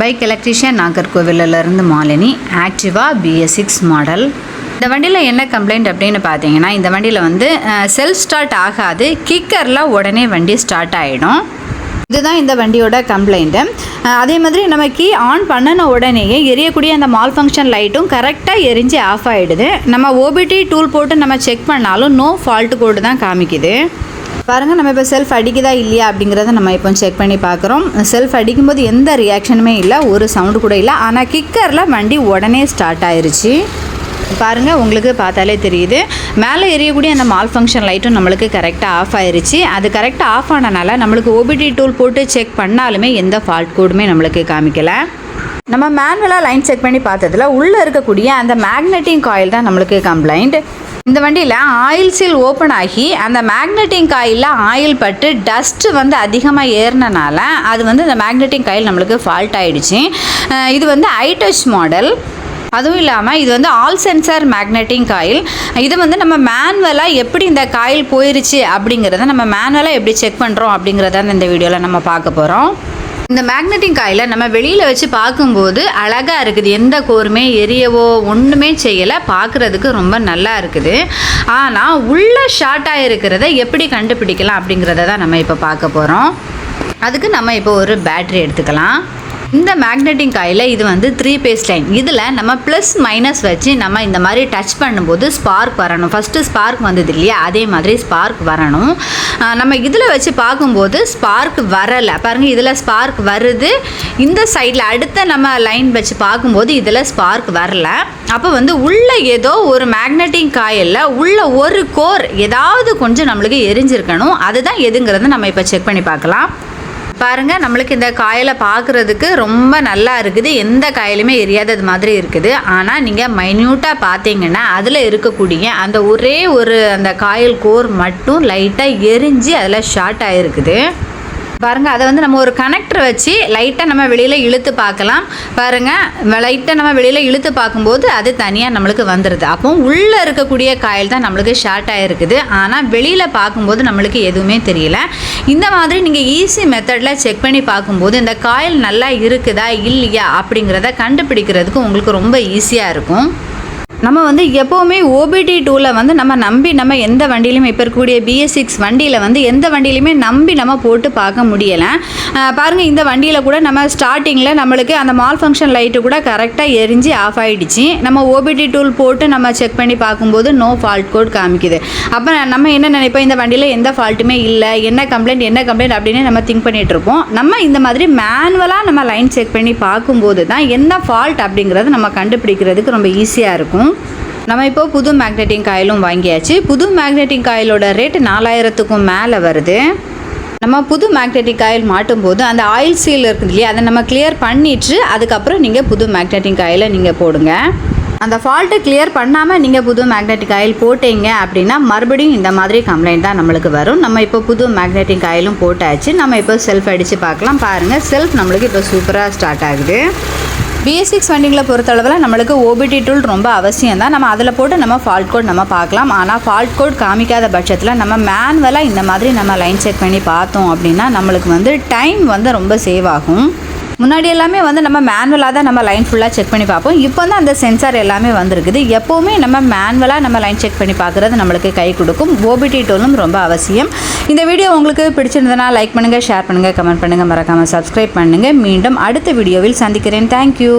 Bike electrician நாகர்கோவிலிருந்து Malini Activa BS six model. இந்த வண்டியில் என்ன கம்ப்ளைண்ட் அப்படின்னு பார்த்தீங்கன்னா இந்த வண்டியில் வந்து செல்ஃப் ஸ்டார்ட் ஆகாது. கிக்கரில் உடனே வண்டி ஸ்டார்ட் ஆகிடும் இதுதான் இந்த வண்டியோட கம்ப்ளைண்ட்டு அதே மாதிரி நம்ம கீ ஆன் பண்ணின உடனேயே எரியக்கூடிய அந்த மால் ஃபங்க்ஷன் லைட்டும் கரெக்டாக எரிஞ்சு ஆஃப் ஆகிடுது நம்ம ஓபிடி டூல் போட்டு நம்ம செக் பண்ணாலும் நோ ஃபால்ட் கோடு தான் காமிக்குது. பாருங்கள் நம்ம இப்போ செல்ஃப் அடிக்குதா இல்லையா அப்படிங்கிறத நம்ம இப்போ செக் பண்ணி பார்க்குறோம். செல்ஃப் அடிக்கும்போது எந்த ரியாக்ஷனுமே இல்லை ஒரு சவுண்டு கூட இல்லை. ஆனால் கிக்கரில் வண்டி உடனே ஸ்டார்ட் ஆயிடுச்சு பாருங்கள் உங்களுக்கு பார்த்தாலே தெரியுது. மேலே எரியக்கூடிய அந்த மால் ஃபங்க்ஷன் லைட்டும் நம்மளுக்கு கரெக்டாக ஆஃப் ஆயிருச்சு. அது கரெக்டாக ஆஃப் ஆனனால நம்மளுக்கு ஓபிடி டூல் போட்டு செக் பண்ணாலுமே எந்த ஃபால்ட் கோடுமே நம்மளுக்கு காமிக்கலை. நம்ம மேனுவலாக லைன் செக் பண்ணி பார்த்ததுல உள்ளே இருக்கக்கூடிய அந்த மேக்னெட்டிங் காயில் தான் நம்மளுக்கு கம்ப்ளைண்ட் இந்த வண்டியில் ஆயில் சீல் ஓப்பன் ஆகி அந்த மேக்னெட்டிங் காயிலில் ஆயில் பட்டு டஸ்ட்டு வந்து அதிகமாக ஏறினனால அது வந்து அந்த மேக்னெட்டிங் காயில் நம்மளுக்கு ஃபால்ட் ஆகிடுச்சு இது வந்து ஐடச் மாடல் அதுவும் இல்லாமல் இது வந்து ஆல் சென்சார் மேக்னெட்டிங் காயில் இது வந்து நம்ம மேனுவலாக எப்படி இந்த காயில் போயிருச்சு அப்படிங்கிறத நம்ம மேனுவலாக எப்படி செக் பண்ணுறோம் அப்படிங்கிறத இந்த வீடியோவில் நம்ம பார்க்க போகிறோம் இந்த மேக்னெட்டிங் காயில் நம்ம வெளியில் வச்சு பார்க்கும்போது அழகாக இருக்குது. எந்த கோருமே எரியவோ ஒன்றுமே செய்யலை. பார்க்குறதுக்கு ரொம்ப நல்லா இருக்குது. ஆனால் உள்ள ஷார்ட்டாக இருக்கிறத எப்படி கண்டுபிடிக்கலாம் அப்படிங்கிறத தான் நம்ம இப்போ பார்க்க போகிறோம் அதுக்கு நம்ம இப்போ ஒரு பேட்ரி எடுத்துக்கலாம். இந்த மேக்னெட்டிங் காயில் இது வந்து த்ரீ பேஸ் லைன் இதில் நம்ம ப்ளஸ் மைனஸ் வச்சு நம்ம இந்த மாதிரி டச் பண்ணும்போது ஸ்பார்க் வரணும். ஃபஸ்ட்டு ஸ்பார்க் வந்தது இல்லையா? அதே மாதிரி ஸ்பார்க் வரணும். நம்ம இதில் வச்சு பார்க்கும்போது ஸ்பார்க் வரலை. பாருங்கள் இதில் ஸ்பார்க் வருது. இந்த சைடில் அடுத்த நம்ம லைன் வச்சு பார்க்கும்போது இதில் ஸ்பார்க் வரல. அப்போ வந்து உள்ளே ஏதோ ஒரு மேக்னெட்டிங் காயலில் உள்ள ஒரு கோர் ஏதாவது கொஞ்சம் நம்மளுக்கு எரிஞ்சிருக்கணும். அதுதான் எதுங்கிறத நம்ம இப்போ செக் பண்ணி பார்க்கலாம். பாருங்கள் நம்மளுக்கு இந்த காயலை பார்க்குறதுக்கு ரொம்ப நல்லா இருக்குது. எந்த காயிலுமே எரியாதது மாதிரி இருக்குது. ஆனால் நீங்கள் மைன்யூட்டாக பார்த்தீங்கன்னா அதில் இருக்கக்கூடிய அந்த ஒரே ஒரு அந்த காயில் கோர் மட்டும் லைட்டாக எரிஞ்சு அதில் ஷார்ட் ஆகிருக்குது பாருங்க அதை வந்து நம்ம ஒரு கனெக்டர் வச்சு லைட்டாக நம்ம வெளியில் இழுத்து பார்க்கலாம். பாருங்கள் லைட்டாக நம்ம வெளியில் இழுத்து பார்க்கும்போது அது தனியாக நம்மளுக்கு வந்துடுது அப்போ உள்ளே இருக்கக்கூடிய காயில் தான் நம்மளுக்கு ஷார்ட் ஆகிருக்குது ஆனால் வெளியில் பார்க்கும்போது நம்மளுக்கு எதுவுமே தெரியல. இந்த மாதிரி நீங்கள் ஈஸி மெத்தடில் செக் பண்ணி பார்க்கும்போது இந்த காயில் நல்லா இருக்குதா இல்லையா அப்படிங்கிறத கண்டுபிடிக்கிறதுக்கு உங்களுக்கு ரொம்ப ஈஸியாக இருக்கும். நம்ம வந்து எப்போவுமே ஓபிடி டூவில் வந்து நம்ம நம்பி நம்ம எந்த வண்டியிலையுமே இப்போ இருக்கக்கூடிய பிஎஸ் சிக்ஸ் வண்டியில் வந்து எந்த வண்டியிலையுமே நம்பி நம்ம போட்டு பார்க்க முடியலை. பாருங்கள் இந்த வண்டியில் கூட நம்ம ஸ்டார்டிங்கில் நம்மளுக்கு அந்த மால் ஃபங்க்ஷன் லைட்டு கூட கரெக்டாக எரிஞ்சு ஆஃப் ஆகிடுச்சு நம்ம ஓபிடி டூல் போட்டு நம்ம செக் பண்ணி பார்க்கும்போது நோ ஃபால்ட் கோட் காமிக்குது. அப்போ நம்ம என்ன நினைப்போம்? இந்த வண்டியில் எந்த ஃபால்ட்டுமே இல்லை. என்ன கம்ப்ளைண்ட் என்ன கம்ப்ளைண்ட் அப்படின்னு நம்ம திங்க் பண்ணிட்டு இருப்போம். நம்ம இந்த மாதிரி மேனுவலாக நம்ம லைன் செக் பண்ணி பார்க்கும்போது தான் என்ன ஃபால்ட் அப்படிங்கிறது நம்ம கண்டுபிடிக்கிறதுக்கு ரொம்ப ஈஸியாக இருக்கும். நம்ம இப்போ புது மேக்னெட்டிங் காயிலும் வாங்கியாச்சு. புது மேக்னெட்டிங் காயிலோட ரேட் நாலாயிரத்துக்கும் மேலே வருது. நம்ம புது மேக்னெட்டிக் காயில் மாட்டும் போது அந்த ஆயில் சீல் இருக்குது இல்லையா அதை நம்ம கிளியர் பண்ணிட்டு அதுக்கப்புறம் நீங்கள் புது மேக்னெட்டிக் ஆயிலை நீங்கள் போடுங்க. அந்த ஃபால்ட்டை கிளியர் பண்ணாமல் நீங்கள் புது மேக்னெட்டிக் ஆயில் போட்டீங்க அப்படின்னா மறுபடியும் இந்த மாதிரி கம்ப்ளைண்ட் தான் நம்மளுக்கு வரும். நம்ம இப்போ புது மேக்னெட்டிக் ஆயிலும் போட்டாச்சு. நம்ம இப்போ செல்ஃப் அடித்து பார்க்கலாம். பாருங்கள் செல்ஃப் நம்மளுக்கு இப்போ சூப்பராக ஸ்டார்ட் ஆகுது. பிஎஸ்சிக்ஸ் வண்டிங்களை பொறுத்தளவில் நம்மளுக்கு ஓபிடி டூல் ரொம்ப அவசியம் தான் நம்ம அதில் போட்டு நம்ம ஃபால்ட் கோட் நம்ம பார்க்கலாம். ஆனால் ஃபால்ட் கோட் காமிக்காத பட்சத்தில் நம்ம மேனுவலாக இந்த மாதிரி நம்ம லைன் செக் பண்ணி பார்த்தோம் அப்படின்னா நம்மளுக்கு வந்து டைம் வந்து ரொம்ப சேவ் ஆகும். முன்னாடி எல்லாமே வந்து நம்ம மேனுவலாக தான் நம்ம லைன் ஃபுல்லாக செக் பண்ணி பார்ப்போம். இப்போ தான் அந்த சென்சார் எல்லாமே வந்திருக்குது. எப்போவுமே நம்ம மேனுவலாக நம்ம லைன் செக் பண்ணி பார்க்குறது நம்மளுக்கு கை கொடுக்கும். ஓபிடி டோலும் ரொம்ப அவசியம். இந்த வீடியோ உங்களுக்கு பிடிச்சிருந்ததுன்னா லைக் பண்ணுங்கள் ஷேர் பண்ணுங்கள் கமெண்ட் பண்ணுங்கள் மறக்காமல் சப்ஸ்கிரைப் பண்ணுங்கள் மீண்டும் அடுத்த வீடியோவில் சந்திக்கிறேன். தேங்க்யூ